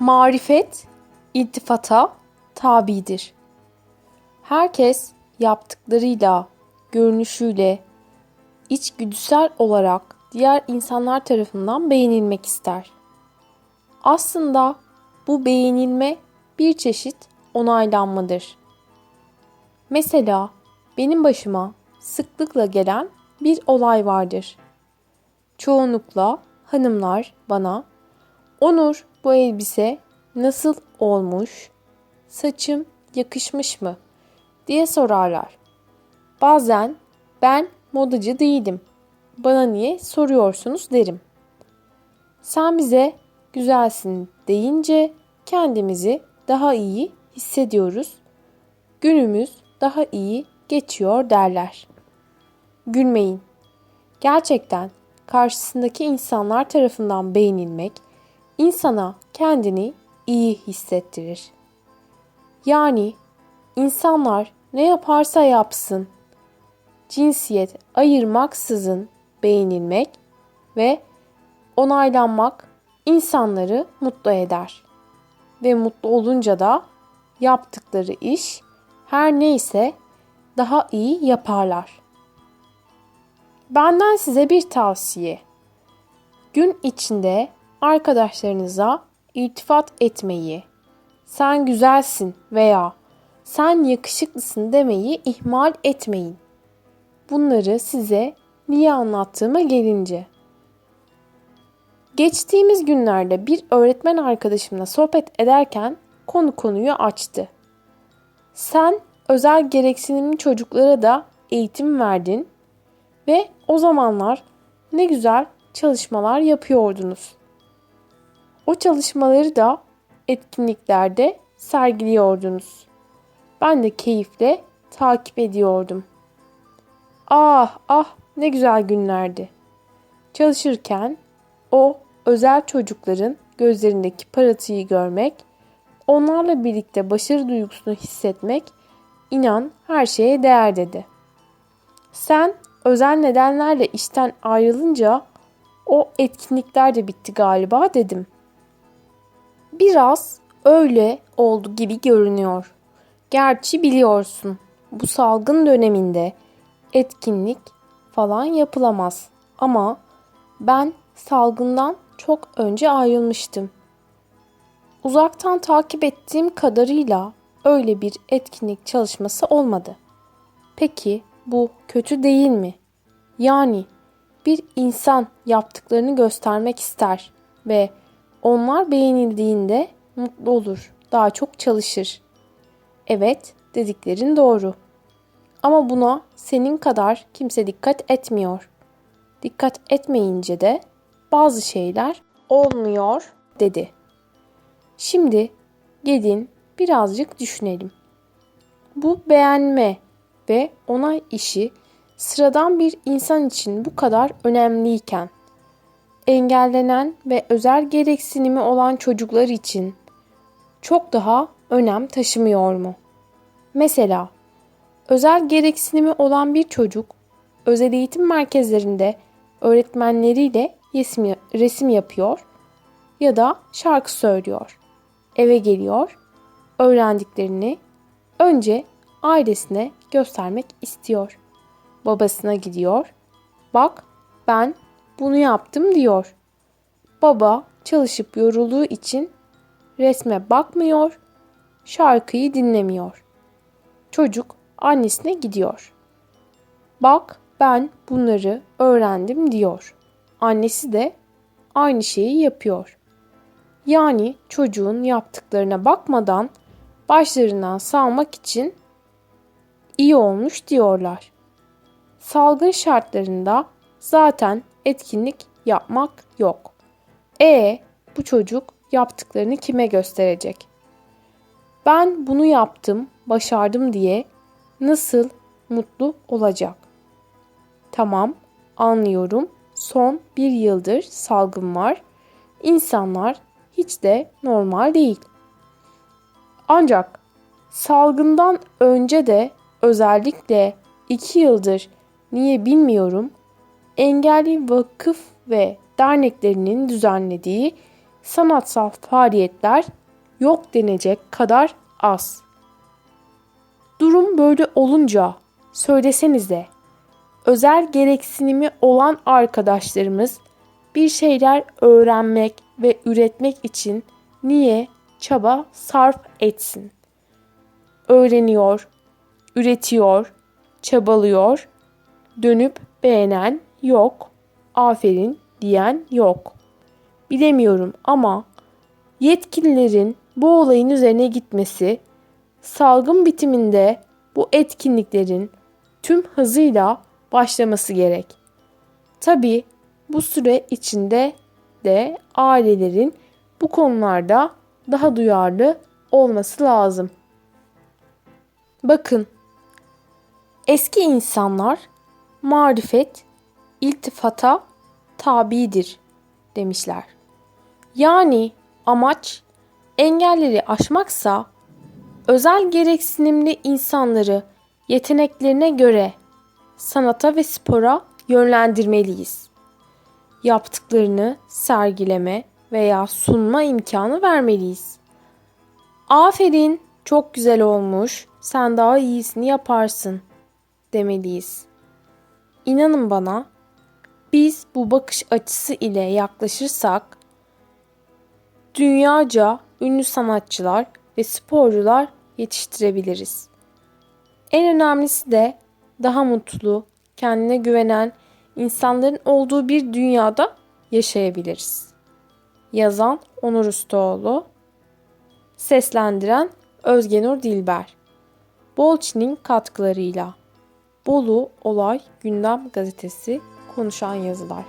Marifet iltifata tabidir. Herkes yaptıklarıyla, görünüşüyle, içgüdüsel olarak diğer insanlar tarafından beğenilmek ister. Aslında bu beğenilme bir çeşit onaylanmadır. Mesela benim başıma sıklıkla gelen bir olay vardır. Çoğunlukla hanımlar bana Onur bu elbise nasıl olmuş? Saçım yakışmış mı? diye sorarlar. Bazen ben modacı değilim. Bana niye soruyorsunuz derim. Sen bize güzelsin deyince kendimizi daha iyi hissediyoruz. Günümüz daha iyi geçiyor derler. Gülmeyin. Gerçekten karşısındaki insanlar tarafından beğenilmek insana kendini iyi hissettirir. Yani insanlar ne yaparsa yapsın, cinsiyet ayırmaksızın beğenilmek ve onaylanmak insanları mutlu eder. Ve mutlu olunca da yaptıkları iş her neyse daha iyi yaparlar. Benden size bir tavsiye. Gün içinde arkadaşlarınıza iltifat etmeyi, sen güzelsin veya sen yakışıklısın demeyi ihmal etmeyin. Bunları size niye anlattığıma gelince. Geçtiğimiz günlerde bir öğretmen arkadaşımla sohbet ederken konu konuyu açtı. Sen özel gereksinimli çocuklara da eğitim verdin ve o zamanlar ne güzel çalışmalar yapıyordunuz. O çalışmaları da etkinliklerde sergiliyordunuz. Ben de keyifle takip ediyordum. Ah ah ne güzel günlerdi. Çalışırken o özel çocukların gözlerindeki parıltıyı görmek, onlarla birlikte başarı duygusunu hissetmek inan her şeye değer dedi. Sen özel nedenlerle işten ayrılınca o etkinlikler de bitti galiba dedim. Biraz öyle oldu gibi görünüyor. Gerçi biliyorsun bu salgın döneminde etkinlik falan yapılamaz. Ama ben salgından çok önce ayrılmıştım. Uzaktan takip ettiğim kadarıyla öyle bir etkinlik çalışması olmadı. Peki bu kötü değil mi? Yani bir insan yaptıklarını göstermek ister ve onlar beğenildiğinde mutlu olur, daha çok çalışır. Evet, dediklerin doğru. Ama buna senin kadar kimse dikkat etmiyor. Dikkat etmeyince de bazı şeyler olmuyor dedi. Şimdi gelin birazcık düşünelim. Bu beğenme ve onay işi sıradan bir insan için bu kadar önemliyken engellenen ve özel gereksinimi olan çocuklar için çok daha önem taşımıyor mu? Mesela özel gereksinimi olan bir çocuk özel eğitim merkezlerinde öğretmenleriyle resim, yapıyor ya da şarkı söylüyor. Eve geliyor, öğrendiklerini önce ailesine göstermek istiyor. Babasına gidiyor. Bak ben bunu yaptım diyor. Baba çalışıp yorulduğu için resme bakmıyor, şarkıyı dinlemiyor. Çocuk annesine gidiyor. Bak ben bunları öğrendim diyor. Annesi de aynı şeyi yapıyor. Yani çocuğun yaptıklarına bakmadan başlarından salmak için iyi olmuş diyorlar. Salgın şartlarında zaten etkinlik yapmak yok. E bu çocuk yaptıklarını kime gösterecek? Ben bunu yaptım, başardım diye nasıl mutlu olacak? Tamam, anlıyorum. Son bir yıldır salgın var. İnsanlar hiç de normal değil. Ancak salgından önce de özellikle iki yıldır niye bilmiyorum engelli vakıf ve derneklerinin düzenlediği sanatsal faaliyetler yok denecek kadar az. Durum böyle olunca söylesenize özel gereksinimi olan arkadaşlarımız bir şeyler öğrenmek ve üretmek için niye çaba sarf etsin? Öğreniyor, üretiyor, çabalıyor, dönüp beğenen yok, aferin diyen yok. Bilemiyorum ama yetkililerin bu olayın üzerine gitmesi, salgın bitiminde bu etkinliklerin tüm hızıyla başlaması gerek. Tabii bu süre içinde de ailelerin bu konularda daha duyarlı olması lazım. Bakın, eski insanlar marifet, iltifata tabidir demişler. Yani amaç engelleri aşmaksa özel gereksinimli insanları yeteneklerine göre sanata ve spora yönlendirmeliyiz. Yaptıklarını sergileme veya sunma imkanı vermeliyiz. Aferin, çok güzel olmuş. Sen daha iyisini yaparsın demeliyiz. İnanın bana, biz bu bakış açısı ile yaklaşırsak dünyaca ünlü sanatçılar ve sporcular yetiştirebiliriz. En önemlisi de daha mutlu, kendine güvenen insanların olduğu bir dünyada yaşayabiliriz. Yazan Onur Ustaoğlu, seslendiren Özgenur Dilber. Bolçin'in katkılarıyla Bolu Olay Gündem Gazetesi konuşan yazılar.